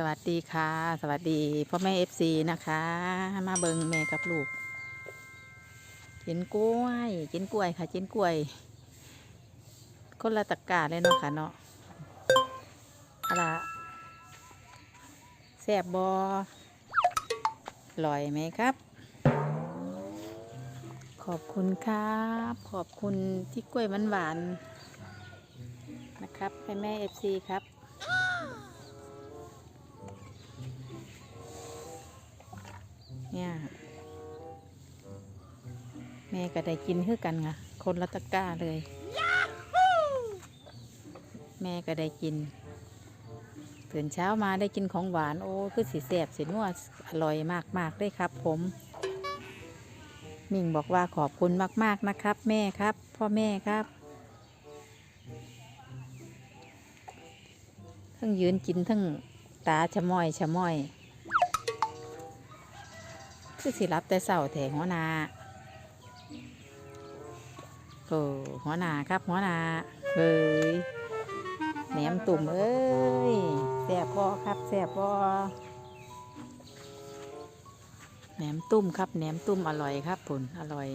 สวัสดีค่ะ สวัสดีพ่อแม่เอฟซีนะคะ มาเบิงแม่กับลูกกินกล้วยกินกล้วยค่ะกินกล้วยคนละตะกร้าเลยเนาะค่ะเนาะอะไรแซ่บบออร่อยไหมครับ ขอบคุณครับ ขอบคุณที่กล้วยหวานๆนะครับให้แม่เอฟซีครับ ก็ได้กินคือกันค่ะคนละตะกร้าเลย แม่ก็ได้กินตื่นเช้ามาได้กินของหวานโอ้คือสีแสบสีนัวอร่อยมากๆเลยครับ ผมมิ่งบอกว่าขอบคุณมาก ๆนะครับ แม่ครับ พ่อแม่ครับทั้งยืนกินทั้งตาชะม้อยชะม้อย คือสิรับแต่เสาแถงหัวหนา โอ้หัวหนาครับหัวหนาเฮ้ยแหนมตุ่มเอ้ยแซ่บพอครับแซ่บพอแหนมตุ่มครับแหนมตุ่มอร่อยครับผลอร่อย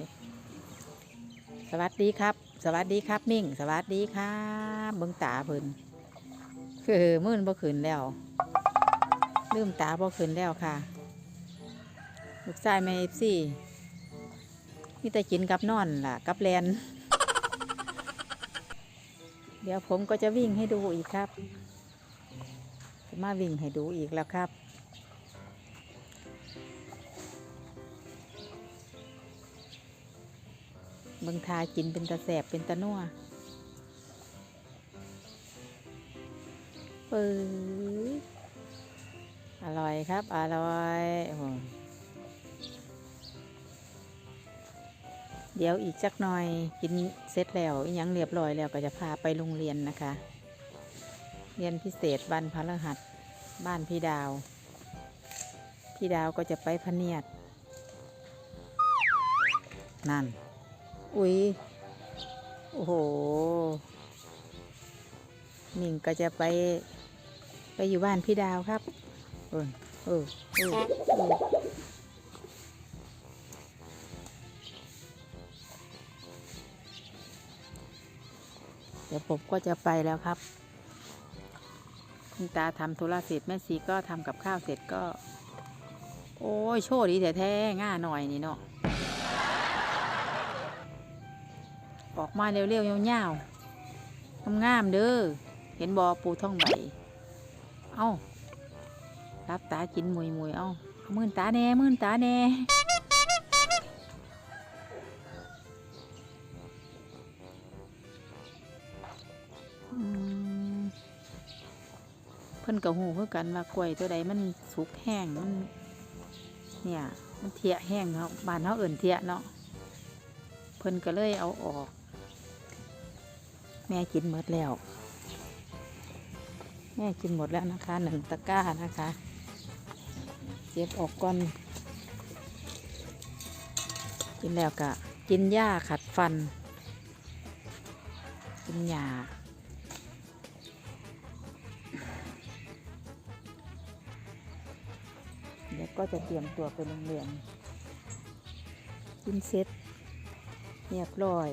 สวัสดีครับ สวัสดีครับมิ่ง สวัสดีครับเบิ้งตาเพิ่นคือมื่นบ่ขืนแล้วลืมตาบ่ขืนแล้วค่ะลูกชายแม่เอฟซีมีแต่กินกับนอนล่ะ กับแลน เดี๋ยวผมก็จะวิ่งให้ดูอีกครับ จะมาวิ่งให้ดูอีกแล้วครับ เบิ่งทากินเป็นตะแสบเป็นตะนัวปื้ออร่อยครับ อร่อย เดี๋ยวอีกสักหน่อยกินเสร็จแล้วยังเรียบร้อยแล้วก็จะพาไปโรงเรียนนะคะ เรียนพิเศษบ้านพระรหัส บ้านพี่ดาว พี่ดาวก็จะไปพเนียด นั่น อุ๊ยโอ้โหนิ่งก็จะไป ไปอยู่บ้านพี่ดาวครับ เออเออเออ ดี๋ยวผมก็จะไปแล้วครับ คุณตาทำธุระเสร็จแม่สีก็ทำกับข้าวเสร็จก็ โอ้ยโชคดีแท้ๆง่าหน่อยนี่เนาะออกมาเร็วๆยาวๆงามๆเด้อเห็นบอปูท่องใบ เอ้ารับตากินมวยมวยๆเอ้าเอามื่นตาแน่ มื่นตาแน่ เพิ่นกับหูเพื่อกันว่ากล้วยตัวใดมันสุกแห้งมันเนี่ย มันเทียแห้งเนาะบานเขาเอิ่นเทียเนาะเพิ่นก็เลยเอาออก แม่กินหมดแล้ว แม่กินหมดแล้วนะคะหนึ่งตะกร้านะคะเก็บออกก่อน กินแล้วก็กินหญ้าขัดฟัน กินหญ้า เดี๋ยวก็จะเตรียมตัวไปโรงเรียนกินเสร็จเรียบร้อย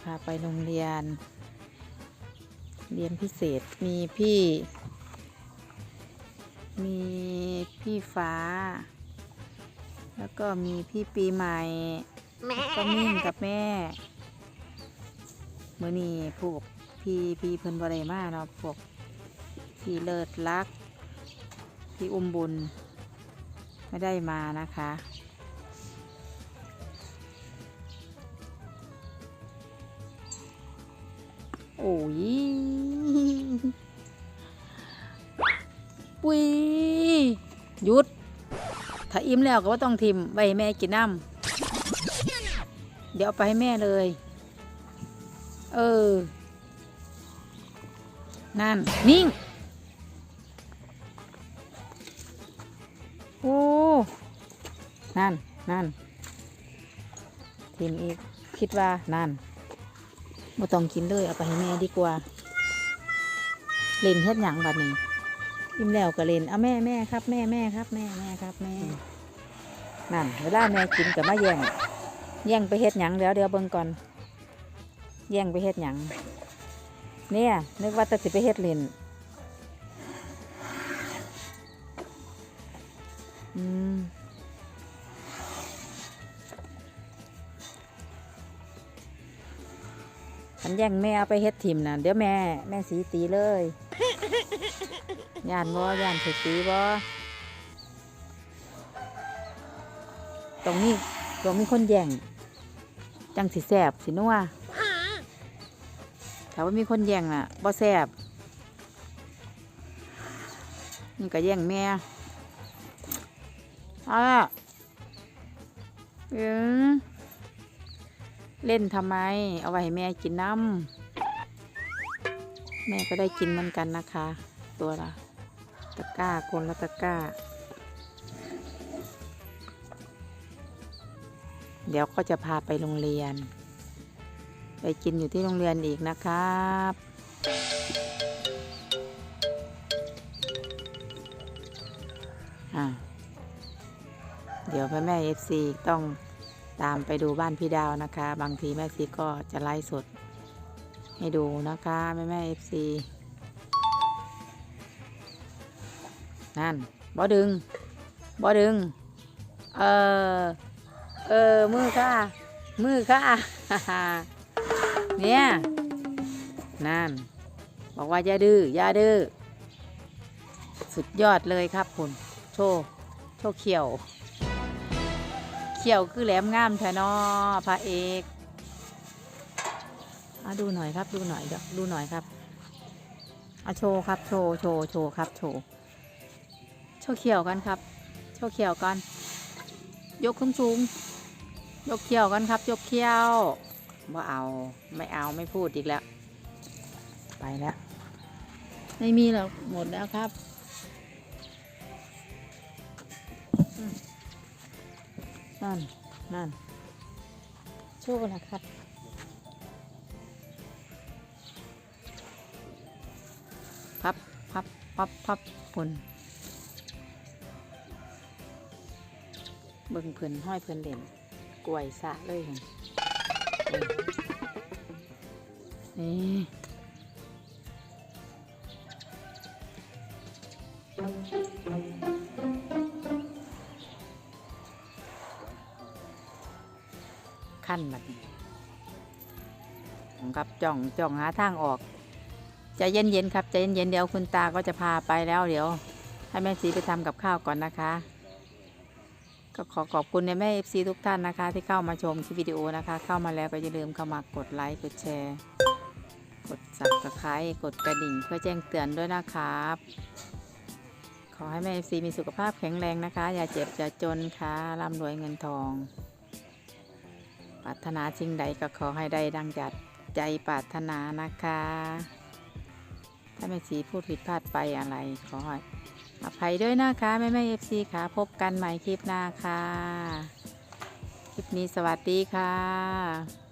พาไปโรงเรียน เรียนพิเศษมีพี่ มีพี่ฟ้า แล้วก็มีพี่ปีใหม่แล้วก็มิ่งกับแม่เมื่อนี้พวกพี่พี่เพิ่นบริมาเนาะพวกพี่เลิศรัก พี่อุ้มบุญ ไม่ได้มานะคะ โอ้ยปุ้ยหยุด ถ้าอิ่มแล้วก็ว่าต้องทิมให้แม่กินน้ำเดี๋ยวเอาไปให้แม่เลย เออ นั่น นิ่ง อ้ นั่น นั่นทีมอีก คิดว่า นั่นบ่ต้องกินเลยเอาไปให้แม่ดีกว่า เล่นเฮ็ดหยังบัดนี้ยิ้มแล้วก็เล่นเอาแม่แม่ครับ แม่แม่ครับ แม่แม่ครับแม่นั่น เวลาแม่กินก็มาแย่ง แย่งไปเฮ็ดหยังเดี๋ยวเดี๋ยวเบิ่งก่อน แย่งไปเฮ็ดหยังเนี่ยนึกว่าแต่สิไปเฮ็ดเล่น คันแย่งแม่เอาไปเฮ็ดทิมน่ะเดี๋ยวแม่แม่สีตีเลยย่านบ่ย่านถูกตีบ่ตรงนี้ตรงมีคนแย่งจังสิแสบสินัวถ้าว่ามีคนแย่งน่ะบ่แสบนี่ก็แย่งแม่อาล่ะเออ เล่นทำไม เอาไว้ให้แม่กินน้ำแม่ก็ได้กินเหมือนกันนะคะ ตัวละตะกร้าคนละตะกร้า เดี๋ยวก็จะพาไปโรงเรียน ไปกินอยู่ที่โรงเรียนอีกนะครับอะเดี๋ยวพ่อแม่เอฟซีต้อง ตามไปดูบ้านพี่ดาวนะคะ บางทีแม่ซีก็จะไลฟ์สด ให้ดูนะคะแม่แม่เอฟซีนั่นบ่ดึงบ่ดึง เออเออมือค่ะ มือค่ะเนี่ยนั่น บอกว่าอย่าดื้ออย่าดื้อสุดยอดเลยครับคุณ โชว์โชว์เขียว ขียวคือแหลมงามแท้นอพระเอกอดูหน่อยครับ ดูหน่อยเดี๋ยวดูหน่อยครับอาโชว์ครับ โชว์โชว์โชว์ครับ โชว์โชว์เขียวกันครับ โชว์เขียวกัน ยกขึ้นสูงยกเขียวกันครับ ยกเขียวว่าเอาไม่เอาไม่พูดอีกแล้ว ไปแล้ว ไม่มีหรอกหมดแล้วครับ นั่น นั่น โชว์นะครับพับพับพับพับปุ่นเบิ่งเพิ่นห้อยเพิ่นเล่นกล้วยสะเลยหั่นนี่ ขั้นแบบนี้ครับจ้องจ้องหาทางออกใจเย็นๆครับใจเย็นๆเดี๋ยวคุณตาก็จะพาไปแล้วเดี๋ยว ให้แม่สีไปทำกับข้าวก่อนนะคะ ก็ขอขอบคุณในแม่เอฟซีทุกท่านนะคะ ที่เข้ามาชมคลิปวิดีโอนะคะ เข้ามาแล้วก็อย่าลืมเข้ามากดไลค์กดแชร์กด subscribe กดกระดิ่งเพื่อแจ้งเตือนด้วยนะครับ ขอให้แม่เอฟซีมีสุขภาพแข็งแรงนะคะ อย่าเจ็บอย่าจนค่ะร่ำรวยเงินทอง ปรารถนาสิ่งใดก็ขอให้ได้ดังจัดใจปรารถนานะคะ ถ้าแม่สีพูดผิดพลาดไปอะไรขอให้อภัยด้วยนะคะแม่แม่เอฟซีค่ะ พบกันใหม่คลิปหน้าค่ะ คลิปนี้สวัสดีค่ะ